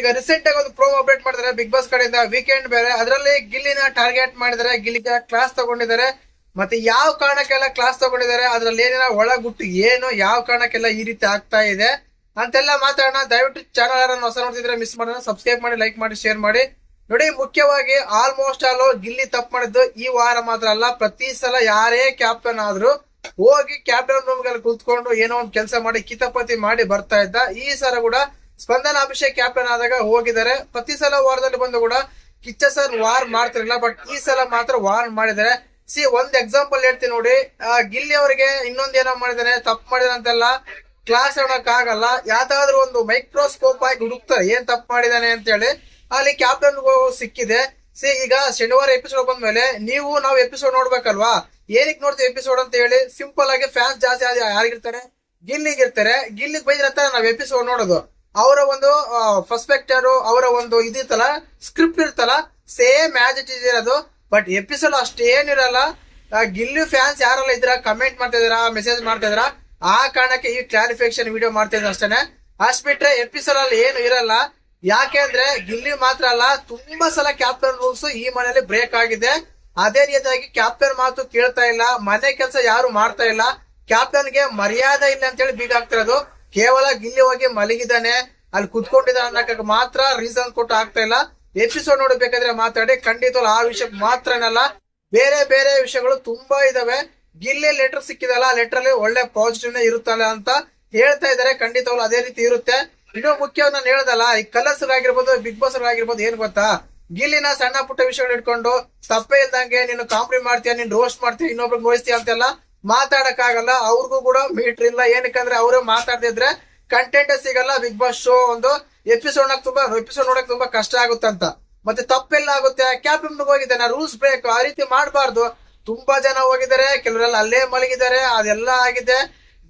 ಈಗ ರೀಸೆಂಟ್ ಆಗಿ ಒಂದು ಪ್ರೋಮೋ ಅಪ್ಡೇಟ್ ಮಾಡಿದ್ದಾರೆ ಬಿಗ್ ಬಾಸ್ ಕಡೆಯಿಂದ ವೀಕೆಂಡ್ ಬೇರೆ. ಅದರಲ್ಲಿ ಗಿಲ್ಲಿನ ಟಾರ್ಗೆಟ್ ಮಾಡಿದ್ದಾರೆ ಗಿಲ್ಲಿಗೆ ಕ್ಲಾಸ್ ತಗೊಂಡಿದ್ದಾರೆ. ಮತ್ತೆ ಯಾವ ಕಾರಣಕ್ಕೆಲ್ಲ ಕ್ಲಾಸ್ ತಗೊಂಡಿದ್ದಾರೆ? ಅದ್ರಲ್ಲಿ ಏನೇನ ಒಳಗುಟ್ಟು ಏನು ಯಾವ ಕಾರಣಕ್ಕೆಲ್ಲ ಈ ರೀತಿ ಆಗ್ತಾ ಇದೆ? ಅಂತೆಲ್ಲ ಮಾತಾಡೋಣ. ದಯವಿಟ್ಟು ಚಾನಲ್ ಯಾರನ್ನು ಹೊಸ ನೋಡ್ತಿದ್ರೆ ಮಿಸ್ ಮಾಡೋಣ. ಸಬ್ಸ್ಕ್ರೈಬ್ ಮಾಡಿ ಲೈಕ್ ಮಾಡಿ ಶೇರ್ ಮಾಡಿ. ನೋಡಿ, ಮುಖ್ಯವಾಗಿ ಆಲ್ಮೋಸ್ಟ್ ಆಲ್ ಗಿಲ್ಲಿ ತಪ್ಪು ಮಾಡಿದ್ದು ಈ ವಾರ ಮಾತ್ರ ಅಲ್ಲ. ಪ್ರತಿ ಸಲ ಯಾರೇ ಕ್ಯಾಪ್ಟನ್ ಆದ್ರೂ ಹೋಗಿ ಕ್ಯಾಪ್ಟನ್ ರೂಮ್ಗಳಲ್ಲಿ ಕುತ್ಕೊಂಡು ಏನೋ ಒಂದು ಕೆಲಸ ಮಾಡಿ ಕಿತಪತಿ ಮಾಡಿ ಬರ್ತಾ ಇದ್ದ. ಈ ಸಲ ಕೂಡ ಸ್ಪಂದನ ಅಭಿಷೇಕ್ ಕ್ಯಾಪ್ಟನ್ ಆದಾಗ ಹೋಗಿದ್ದಾರೆ. ಪ್ರತಿ ಸಲ ವಾರದಲ್ಲಿ ಬಂದು ಕೂಡ ಕಿಚ್ಚ ಸರ್ ವಾರ್ ಮಾಡ್ತಿರಲಿಲ್ಲ ಬಟ್ ಈ ಸಲ ಮಾತ್ರ ವಾರ್ ಮಾಡಿದ್ದಾರೆ. ಸಿ ಒಂದ್ ಎಕ್ಸಾಂಪಲ್ ಹೇಳ್ತೀನಿ ನೋಡಿ. ಗಿಲ್ಲಿ ಅವರಿಗೆ ಇನ್ನೊಂದ್ ಏನೋ ಮಾಡಿದಾನೆ ತಪ್ಪು ಮಾಡಿದಂತೆಲ್ಲ ಕ್ಲಾಸ್ ಆಗಲ್ಲ. ಯಾವ್ದಾದ್ರು ಒಂದು ಮೈಕ್ರೋಸ್ಕೋಪ್ ಆಗಿ ಹುಡುಕ್ತಾರೆ, ಏನ್ ತಪ್ಪು ಮಾಡಿದಾನೆ ಅಂತ ಹೇಳಿ ಅಲ್ಲಿ ಕ್ಯಾಪ್ಟನ್ ಸಿಕ್ಕಿದೆ. ಸಿ ಈಗ ಶನಿವಾರ ಎಪಿಸೋಡ್ ಬಂದ್ಮೇಲೆ ನೀವು ನಾವು ಎಪಿಸೋಡ್ ನೋಡ್ಬೇಕಲ್ವಾ? ಏನಕ್ಕೆ ನೋಡ್ತೀವಿ ಎಪಿಸೋಡ್ ಅಂತ ಹೇಳಿ ಸಿಂಪಲ್ ಆಗಿ ಫ್ಯಾನ್ಸ್ ಜಾಸ್ತಿ ಯಾರಿಗಿರ್ತಾರೆ? ಗಿಲ್ಲಿಗೆ ಇರ್ತಾರೆ. ಗಿಲ್ಲಿಗೆ ಬೈದಿರತ್ತ ನಾವ್ ಎಪಿಸೋಡ್ ನೋಡೋದು. ಅವರ ಒಂದು ಪರ್ಸ್ಪೆಕ್ಟರ್ ಅವರ ಒಂದು ಇದಿತ್ತಲ್ಲ ಸ್ಕ್ರಿಪ್ಟ್ ಇರ್ತಲ್ಲ ಸೇಮ್ ಇಟ್ ಇಸ್ ಇರೋದು. ಬಟ್ ಎಪಿಸೋಡ್ ಅಷ್ಟೇನಿರಲ್ಲ ಗಿಲ್ಲಿ ಫ್ಯಾನ್ಸ್ ಯಾರೆಲ್ಲ ಇದ್ರ ಕಮೆಂಟ್ ಮಾಡ್ತಾ ಇದ್ರ ಮೆಸೇಜ್ ಮಾಡ್ತಾ ಇದ್ರ ಆ ಕಾರಣಕ್ಕೆ ಈ ಕ್ಲಾರಿಫಿಕೇಶನ್ ವಿಡಿಯೋ ಮಾಡ್ತಾ ಇದ್ರು ಅಷ್ಟೇನೆ. ಅಷ್ಟ್ ಬಿಟ್ರೆ ಎಪಿಸೋಡ್ ಅಲ್ಲಿ ಏನು ಇರಲ್ಲ. ಯಾಕೆ ಅಂದ್ರೆ ಗಿಲ್ಲಿ ಮಾತ್ರ ಅಲ್ಲ, ತುಂಬಾ ಸಲ ಕ್ಯಾಪ್ಟನ್ ರೂಲ್ಸ್ ಈ ಮನೆಯಲ್ಲಿ ಬ್ರೇಕ್ ಆಗಿದೆ. ಅದೇ ರೀತಿಯಾಗಿ ಕ್ಯಾಪ್ಟನ್ ಮಾತು ಕೇಳ್ತಾ ಇಲ್ಲ, ಮನೆ ಕೆಲಸ ಯಾರು ಮಾಡ್ತಾ ಇಲ್ಲ ಕ್ಯಾಪ್ಟನ್ಗೆ ಮರ್ಯಾದೆ ಇಲ್ಲ ಅಂತೇಳಿ ಬೀಗ ಆಗ್ತಿರೋದು ಕೇವಲ ಗಿಲ್ಲಿ ಹೋಗಿ ಮಲಗಿದಾನೆ ಅಲ್ಲಿ ಕುತ್ಕೊಂಡಿದ್ದಾನೆ ಅನ್ನಕ್ಕೆ ಮಾತ್ರ ರೀಸನ್ ಕೊಟ್ಟು ಆಗ್ತಾ ಇಲ್ಲ. ಎಪಿಸೋಡ್ ನೋಡಬೇಕಾದ್ರೆ ಮಾತಾಡಿ, ಖಂಡಿತ ಆ ವಿಷಯ ಮಾತ್ರನಲ್ಲ ಬೇರೆ ಬೇರೆ ವಿಷಯಗಳು ತುಂಬಾ ಇದಾವೆ. ಗಿಲ್ಲಿ ಲೆಟರ್ ಸಿಕ್ಕಿದಲ್ಲ ಲೆಟರ್ ಅಲ್ಲಿ ಒಳ್ಳೆ ಪಾಸಿಟಿವ್ ಇರುತ್ತಲ್ಲ ಅಂತ ಹೇಳ್ತಾ ಇದಾರೆ ಖಂಡಿತವಲ್ಲ ಅದೇ ರೀತಿ ಇರುತ್ತೆ. ಇನ್ನೂ ಮುಖ್ಯವಾಗಿ ನಾನು ಹೇಳ್ದಲ್ಲ, ಈ ಕಲರ್ಸ್ ಆಗಿರ್ಬೋದು ಬಿಗ್ ಬಾಸ್ ಆಗಿರ್ಬೋದು ಏನ್ ಗೊತ್ತಾ? ಗಿಲ್ಲಿನ ಸಣ್ಣ ಪುಟ್ಟ ವಿಷಯಗಳು ಇಟ್ಕೊಂಡು, ತಪ್ಪೇ ಇಲ್ದಂಗೆ ನೀನು ಕಾಂಪ್ರಿ ಮಾಡ್ತೀಯ, ನೀನ್ ರೋಸ್ಟ್ ಮಾಡ್ತೀಯ, ಇನ್ನೊಬ್ರಿಗೆ ನೋಯಿಸ್ತೀಯ ಅಂತೆಲ್ಲ ಮಾತಾಡಕ್ ಆಗಲ್ಲ ಅವ್ರಿಗೂ ಕೂಡ ಮೀಟರ್ ಇಲ್ಲ. ಏನಕ್ಕಂದ್ರೆ ಅವರೇ ಮಾತಾಡ್ತಿದ್ರೆ ಕಂಟೆಂಟ್ ಸಿಗಲ್ಲ ಬಿಗ್ ಬಾಸ್ ಶೋ ಒಂದು ಎಪಿಸೋಡ್ ತುಂಬಾ ಎಪಿಸೋಡ್ ನೋಡಕ್ ತುಂಬಾ ಕಷ್ಟ ಆಗುತ್ತಂತ. ಮತ್ತೆ ತಪ್ಪೆಲ್ಲ ಆಗುತ್ತೆ. ಕ್ಯಾಬಿನಗ್ ಹೋಗಿದ್ದೆ. ನಾ ರೂಲ್ಸ್ ಬ್ರೇಕ್ ಆ ರೀತಿ ಮಾಡಬಾರ್ದು. ತುಂಬಾ ಜನ ಹೋಗಿದ್ದಾರೆ. ಕೆಲವರೆಲ್ಲ ಅಲ್ಲೇ ಮಲಗಿದ್ದಾರೆ. ಅದೆಲ್ಲ ಆಗಿದೆ.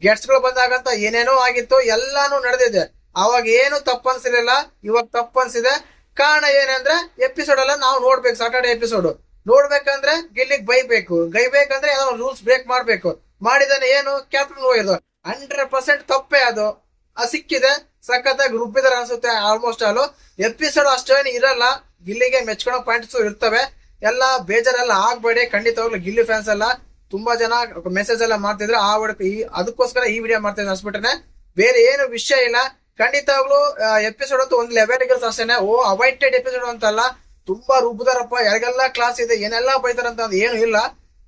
ಗೆಟ್ಸ್ಗಳು ಬಂದಾಗಂತ ಏನೇನೋ ಆಗಿತ್ತು. ಎಲ್ಲಾನು ನಡೆದಿದೆ. ಅವಾಗ ಏನು ತಪ್ಪು ಅನ್ಸಿರ್ಲಿಲ್ಲ. ಇವಾಗ ತಪ್ಪು ಅನ್ಸಿದೆ. ಕಾರಣ ಏನಂದ್ರೆ ಎಪಿಸೋಡ್ ಎಲ್ಲ ನಾವು ನೋಡ್ಬೇಕು. ಸಾಟರ್ಡೆ ಎಪಿಸೋಡ್ ನೋಡ್ಬೇಕಂದ್ರೆ ಗಿಲ್ಲಿಗೆ ಬೈಬೇಕು. ಗೈಬೇಕಂದ್ರೆ ಏನೋ ರೂಲ್ಸ್ ಬ್ರೇಕ್ ಮಾಡ್ಬೇಕು. ಮಾಡಿದಾನೆ ಏನು? ಕ್ಯಾಪ್ಟನ್ ಹೋಗಿದ್ರು ಹಂಡ್ರೆಡ್ ಪರ್ಸೆಂಟ್ ತಪ್ಪೇ ಅದು. ಆ ಸಿಕ್ಕಿದೆ. ಸಖತ್ತಾಗಿ ರುಬ್ಬಿದಾರೆ ಅನ್ಸುತ್ತೆ ಆಲ್ಮೋಸ್ಟ್ ಆಲ್ ಎಪಿಸೋಡ್ ಅಷ್ಟೇನು ಇರಲ್ಲ. ಗಿಲ್ಲಿಗೆ ಮೆಚ್ಕೊಳೋ ಪಾಯಿಂಟ್ಸ್ ಇರ್ತವೆ. ಎಲ್ಲ ಬೇಜಾರೆಲ್ಲ ಆಗ್ಬೇಡಿ. ಖಂಡಿತವಾಗ್ಲೂ ಗಿಲ್ಲಿ ಫ್ಯಾನ್ಸ್ ಎಲ್ಲ ತುಂಬಾ ಜನ ಮೆಸೇಜ್ ಎಲ್ಲ ಮಾಡ್ತಿದ್ರೆ. ಆ ಈ ಅದಕ್ಕೋಸ್ಕರ ಈ ವಿಡಿಯೋ ಮಾಡ್ತಿದ್ರೆ ಅನ್ಸ್ಬಿಟ್ರೆ ಬೇರೆ ಏನು ವಿಷಯ ಇಲ್ಲ. ಖಂಡಿತವಾಗ್ಲೂ ಎಪಿಸೋಡ್ ಅಂತೂ ಒಂದ್ ಲೆವೆಲ್ ಇರುತ್ತೆ ಅಷ್ಟೇನೆ. ಓ ಅವೈಟೆಡ್ ಎಪಿಸೋಡ್ ಅಂತಲ್ಲ. ತುಂಬಾ ರೂಪದಾರಪ್ಪ ಯಾರಿಗೆಲ್ಲ ಕ್ಲಾಸ್ ಇದೆ, ಏನೆಲ್ಲ ಬೈತಾರಂತ ಏನು ಇಲ್ಲ.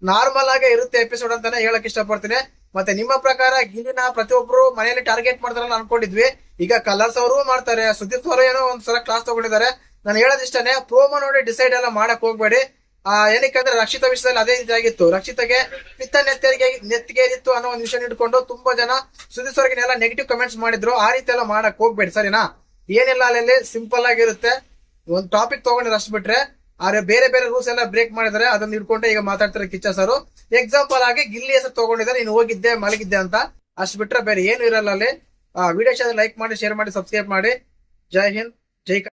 ನಾರ್ಮಲ್ ಆಗಿ ಇರುತ್ತೆ ಎಪಿಸೋಡ್ ಅಂತಾನೆ ಹೇಳಕ್ ಇಷ್ಟಪಡ್ತೀನಿ. ಮತ್ತೆ ನಿಮ್ಮ ಪ್ರಕಾರ ಗಿಲ್ಲಿನ ಪ್ರತಿಯೊಬ್ರು ಮನೆಯಲ್ಲಿ ಟಾರ್ಗೆಟ್ ಮಾಡ್ತಾರಲ್ಲ ಅನ್ಕೊಂಡಿದ್ವಿ. ಈಗ ಕಲರ್ಸ್ ಅವರು ಮಾಡ್ತಾರೆ, ಸುದೀಪ್ ಅವರು ಏನೋ ಒಂದ್ಸಲ ಕ್ಲಾಸ್ ತಗೊಂಡಿದ್ದಾರೆ. ನಾನು ಹೇಳೋದಿಷ್ಟನೇ ಪ್ರೋಮೋ ನೋಡಿ ಡಿಸೈಡ್ ಎಲ್ಲ ಮಾಡಕ್ ಹೋಗ್ಬೇಡಿ. ಆ ಏನಕ್ಕಂದ್ರೆ ರಕ್ಷಿತ ವಿಷಯದಲ್ಲಿ ಅದೇ ರೀತಿ ಆಗಿತ್ತು. ರಕ್ಷಿತಗೆ ಪಿತ್ತ ನೆತ್ತರಿಗೆ ಇತ್ತು ಅನ್ನೋ ಒಂದು ವಿಷಯ ಇಟ್ಕೊಂಡು ತುಂಬಾ ಜನ ಸುದೀಪ್ ಅವ್ರಿಗೆ ನೆಗೆಟಿವ್ ಕಮೆಂಟ್ಸ್ ಮಾಡಿದ್ರು. ಆ ರೀತಿ ಎಲ್ಲ ಮಾಡಕ್ ಹೋಗ್ಬೇಡಿ, ಸರಿನಾ? ಏನಿಲ್ಲ ಅಲ್ಲಿ ಸಿಂಪಲ್ ಆಗಿರುತ್ತೆ. ಒಂದು ಟಾಪಿಕ್ ತಗೊಂಡಿದ್ರೆ ಅಷ್ಟು ಬಿಟ್ರೆ, ಆದ್ರೆ ಬೇರೆ ಬೇರೆ ರೂಲ್ಸ್ ಎಲ್ಲ ಬ್ರೇಕ್ ಮಾಡಿದ್ದಾರೆ ಅದನ್ನ ಇಟ್ಕೊಂಡೆ ಈಗ ಮಾತಾಡ್ತಾರೆ ಕಿಚ್ಚ ಸರ್ ಎಕ್ಸಾಂಪಲ್ ಆಗಿ ಗಿಲ್ಲಿ ಹೆಸರು ತಗೊಂಡಿದ್ದಾರೆ ನೀನು ಹೋಗಿದ್ದೆ, ಮಲಗಿದ್ದೆ ಅಂತ. ಅಷ್ಟು ಬಿಟ್ರೆ ಬೇರೆ ಏನು ಇರಲ್ಲ ಅಲ್ಲಿ. ವಿಡಿಯೋ ಲೈಕ್ ಮಾಡಿ ಶೇರ್ ಮಾಡಿ ಸಬ್ಸ್ಕ್ರೈಬ್ ಮಾಡಿ ಜೈ ಹಿಂದ್, ಜೈ